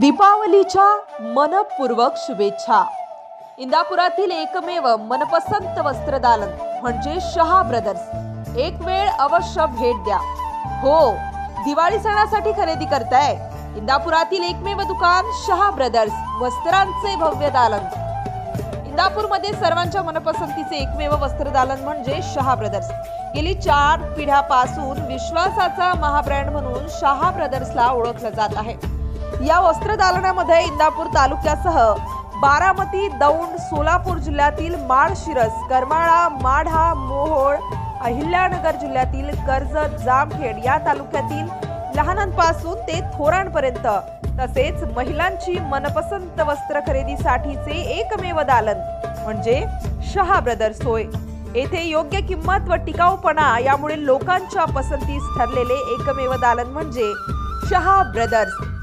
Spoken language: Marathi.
दीपावलीच्या मनपूर्वक शुभेच्छा. इंदापुरातील एकमेव मनपसंत वस्त्रदालन म्हणजे शहा ब्रदर्स. एक वेळ अवश्य भेट द्या. हो दिवाळी सणासाठी खरेदी करताय? इंदापुरातील एकमेव दुकान शहा ब्रदर्स वस्त्रांचे भव्य दालन. इंदापूरमध्ये सर्वांच्या मनपसंतीचे एकमेव वस्त्रदालन म्हणजे शहा ब्रदर्स. गेली चार पिढ्यापासून विश्वासाचा महाब्रँड म्हणून शहा ब्रदर्सला ओळखलं जात आहे. या वस्त्रदालनामध्ये इंदापूर तालुक्यासह बारामती दौंड सोलापूर जिल्ह्यातील माळशिरस करमाळा माढा मोहोळ अहिल्यानगर जिल्ह्यातील कर्जत जामखेड या तालुक्यातील लहानांपासून ते थोरांपर्यंत तसेच महिलांची मनपसंत वस्त्र खरेदीसाठीचे एकमेव दालन म्हणजे शहा ब्रदर्स होय. येथे योग्य किंमत व टिकाऊपणा यामुळे लोकांच्या पसंतीस ठरलेले एकमेव दालन म्हणजे शहा ब्रदर्स.